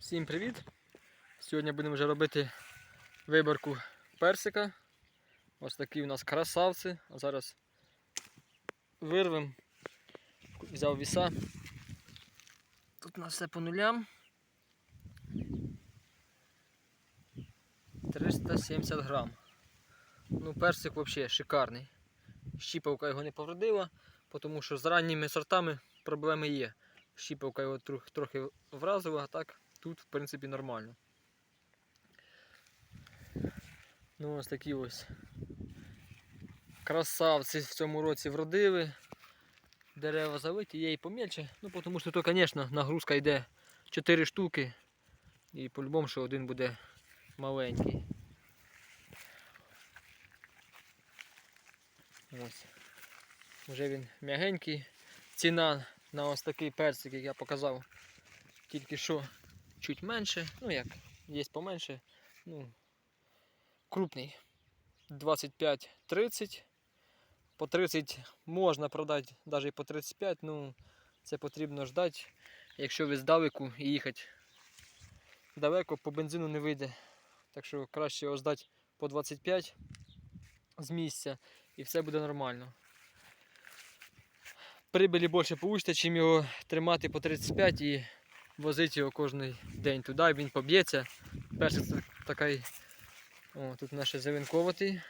Всім привіт! Сьогодні будемо вже робити виборку персика. Ось такі у нас красавці. А зараз вирвемо. Взяв віса. Тут у нас все по нулям. 370 грам. Ну, персик взагалі шикарний. Щіпавка його не повредила, тому що з ранніми сортами проблеми є. Щіпавка його трохи, вразила, а так тут в принципі нормально. Ну ось такі ось красавці в цьому році вродили. Дерева завиті, є і помельче. Ну тому що то, звісно, нагрузка йде 4 штуки. І по-любому, що один буде маленький. Ось. Вже він м'ягенький. Ціна на ось такий персик, як я показав, тільки що чуть менше. Ну як, є поменше. Ну, крупний. 25-30. По 30 можна продати, навіть по 35, ну це потрібно ждати. Якщо ви здалеку і їхати далеко, по бензину не вийде. Так що краще його здати по 25 з місця і все буде нормально. Прибилі більше получите, чим його тримати по 35 і возити його кожен день туди, він поб'ється. Перший це такий, о, тут наш завинковатий.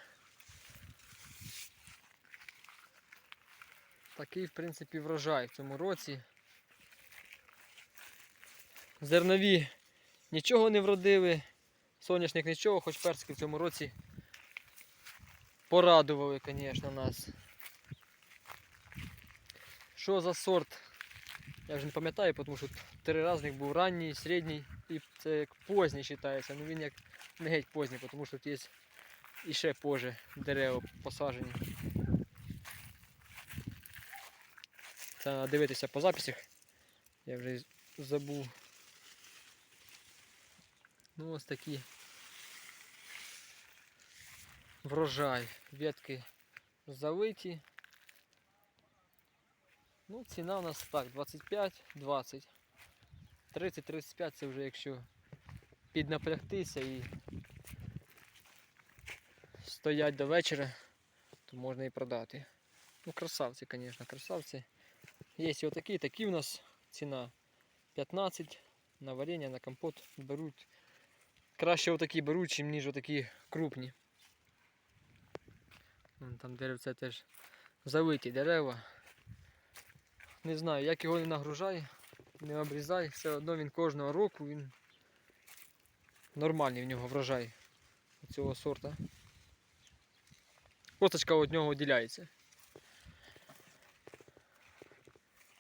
Такий, в принципі, врожай в цьому році. Зернові нічого не вродили, соняшник нічого, хоч персики в цьому році порадували, звісно, нас. Що за сорт? Я вже не пам'ятаю, тому що три різних був ранній, середній і це як поздній вважається. Ну він як не геть поздній, тому що тут є і ще позже дерева посаджені. Це треба дивитися по записях. Я вже забув. Ну ось такі врожай. Ветки залиті. Ну, ціна у нас так, 25-20. 30-35 це вже якщо піднапрягтися і стоять до вечора, то можна і продати. Ну, красавці, звісно, красавці. Є і отакі, такі у нас ціна 15 на варення, на компот беруть. Краще отакі беруть, чим ніж отакі крупні. Там деревця теж залиті дерева. Не знаю, як його не нагружай, не обрізай, все одно він кожного року він нормальний в нього врожай цього сорта. Косточка від нього виділяється.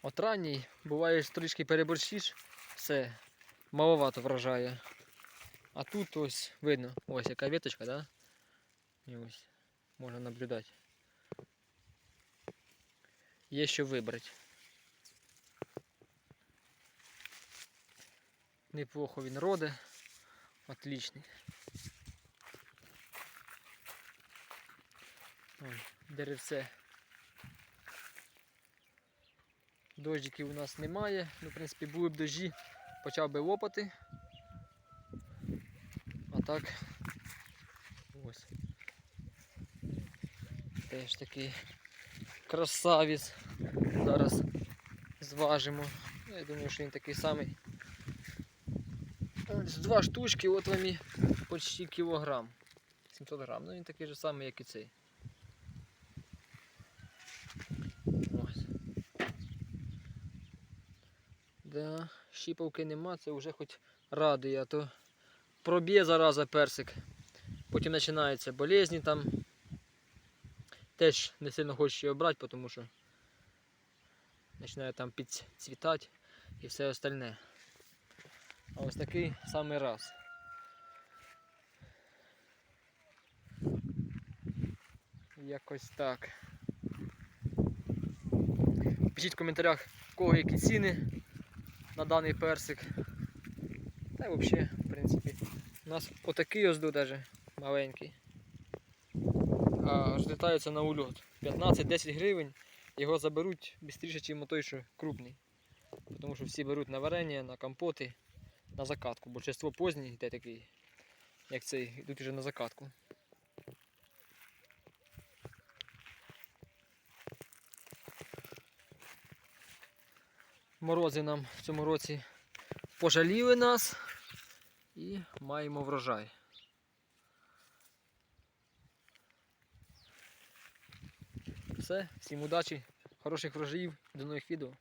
От ранній, буває трішки переборщиш, все, маловато врожає. А тут ось видно, ось яка веточка, да? І ось можна наблюдати. Є що вибрати. Неплохо він роде. Отличний. Ой, деревце. Дощиків у нас немає. Ну, в принципі, були б дожі, почав би лопати. А так ось. Теж такий красавець. Зараз зважимо. Я думаю, що він такий самий. Два штучки, от вам і почти кілограм. 700 грам. Ну він такий же самий, як і цей. Ось. Да, щіпавки нема, це вже хоч радує, а то проб'є зараза персик. Потім починаються болезні там. Теж не сильно хочу його брати, тому що починає там підцвітати і все остальне. А ось такий самий раз. Якось так. Пишіть в коментарях, в кого які ціни на даний персик. Та й взагалі, в принципі, у нас отакий ось даже маленький. А розлітаються на ульот. 15-10 гривень його заберуть швидше, ніж той, що крупний. Тому що всі беруть на варення, на компоти на закатку, чество поздній йде такий, як цей, йдуть вже на закатку. Морози нам в цьому році пожаліли нас і маємо врожай. Все, всім удачі, хороших врожаїв, до нових відео.